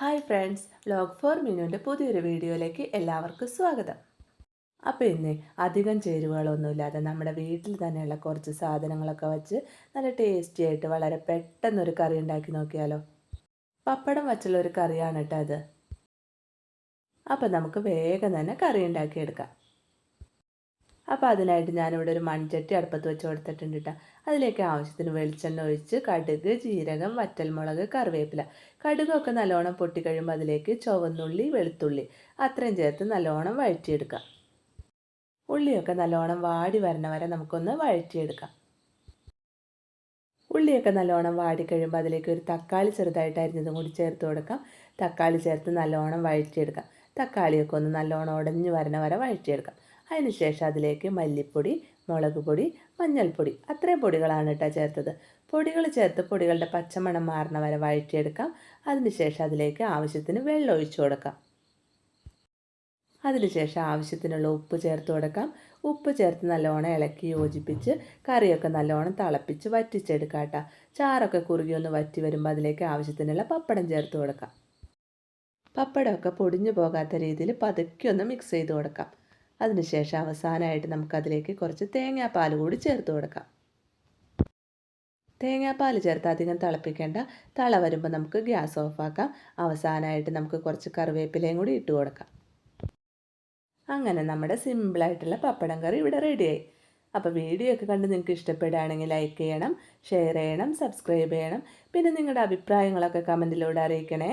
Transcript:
Hi friends vlog for മിനുവിന്റെ പുതിയൊരു വീഡിയോയിലേക്ക് എല്ലാവർക്കും സ്വാഗതം. അപ്പോൾ ഇന്ന് അധികം ചേരുവകളൊന്നുമില്ലാതെ നമ്മുടെ വീട്ടിൽ തന്നെയുള്ള കുറച്ച് സാധനങ്ങളൊക്കെ വെച്ച് നല്ല ടേസ്റ്റി ആയിട്ട് വളരെ പെട്ടെന്നൊരു കറി ഉണ്ടാക്കി നോക്കിയാലോ? പപ്പടം വച്ചുള്ള ഒരു കറിയാണ് കേട്ടോ അത്. അപ്പോൾ നമുക്ക് വേഗം തന്നെ കറി ഉണ്ടാക്കിയെടുക്കാം. അപ്പോൾ അതിനായിട്ട് ഞാനിവിടെ ഒരു മൺചട്ടി അടുപ്പത്ത് വെച്ച് കൊടുത്തിട്ടുണ്ട് കേട്ടോ അതിലേക്ക് ആവശ്യത്തിന് വെളിച്ചെണ്ണ ഒഴിച്ച് കടുക് ജീരകം വറ്റൽമുളക് കറിവേപ്പില. കടുകൊക്കെ നല്ലോണം പൊട്ടിക്കഴിയുമ്പോൾ അതിലേക്ക് ചുവന്നുള്ളി വെളുത്തുള്ളി. അത്രയും ചേർത്ത് നല്ലോണം വഴറ്റിയെടുക്കാം. ഉള്ളിയൊക്കെ നല്ലോണം വാടി വരണ വരെ നമുക്കൊന്ന് വഴറ്റിയെടുക്കാം. ഉള്ളിയൊക്കെ നല്ലോണം വാടിക്കഴിയുമ്പോൾ അതിലേക്ക് ഒരു തക്കാളി ചെറുതായിട്ട് അരിഞ്ഞതും കൂടി ചേർത്ത് കൊടുക്കാം. തക്കാളി ചേർത്ത് നല്ലോണം വഴറ്റിയെടുക്കാം. തക്കാളിയൊക്കെ ഒന്ന് നല്ലോണം ഉടഞ്ഞു വരണ വരെ വഴറ്റിയെടുക്കാം. അതിനുശേഷം അതിലേക്ക് മല്ലിപ്പൊടി മുളക് പൊടി മഞ്ഞൾപ്പൊടി അത്രയും പൊടികളാണ് കേട്ടോ ചേർത്തത്. പൊടികൾ ചേർത്ത് പൊടികളുടെ പച്ചമണം മാറണ വരെ വഴറ്റിയെടുക്കാം. അതിനുശേഷം അതിലേക്ക് ആവശ്യത്തിന് വെള്ളം ഒഴിച്ചു കൊടുക്കാം. അതിനുശേഷം ആവശ്യത്തിനുള്ള ഉപ്പ് ചേർത്ത് കൊടുക്കാം. ഉപ്പ് ചേർത്ത് നല്ലോണം ഇളക്കി യോജിപ്പിച്ച് കറിയൊക്കെ നല്ലോണം തിളപ്പിച്ച് വറ്റിച്ചെടുക്കാം കേട്ടോ. ചാറൊക്കെ കുറുകി ഒന്ന് വറ്റി വരുമ്പോൾ അതിലേക്ക് ആവശ്യത്തിനുള്ള പപ്പടം ചേർത്ത് കൊടുക്കാം. പപ്പടമൊക്കെ പൊടിഞ്ഞു പോകാത്ത രീതിയിൽ പതുക്കെ ഒന്ന് മിക്സ് ചെയ്ത് കൊടുക്കാം. അതിനുശേഷം അവസാനമായിട്ട് നമുക്കതിലേക്ക് കുറച്ച് തേങ്ങാപ്പാൽ കൂടി ചേർത്ത് കൊടുക്കാം. തേങ്ങാപ്പാൽ ചേർത്ത് അധികം തിളപ്പിക്കേണ്ട. തള വരുമ്പോൾ നമുക്ക് ഗ്യാസ് ഓഫാക്കാം അവസാനമായിട്ട് നമുക്ക് കുറച്ച് കറിവേപ്പിലയും കൂടി ഇട്ട് കൊടുക്കാം. അങ്ങനെ നമ്മുടെ സിമ്പിളായിട്ടുള്ള പപ്പടം കറി ഇവിടെ റെഡിയായി. അപ്പോൾ വീഡിയോ ഒക്കെ കണ്ട് നിങ്ങൾക്ക് ഇഷ്ടപ്പെടുകയാണെങ്കിൽ ലൈക്ക് ചെയ്യണം ഷെയർ ചെയ്യണം സബ്സ്ക്രൈബ് ചെയ്യണം. പിന്നെ നിങ്ങളുടെ അഭിപ്രായങ്ങളൊക്കെ കമന്റിലൂടെ അറിയിക്കണേ.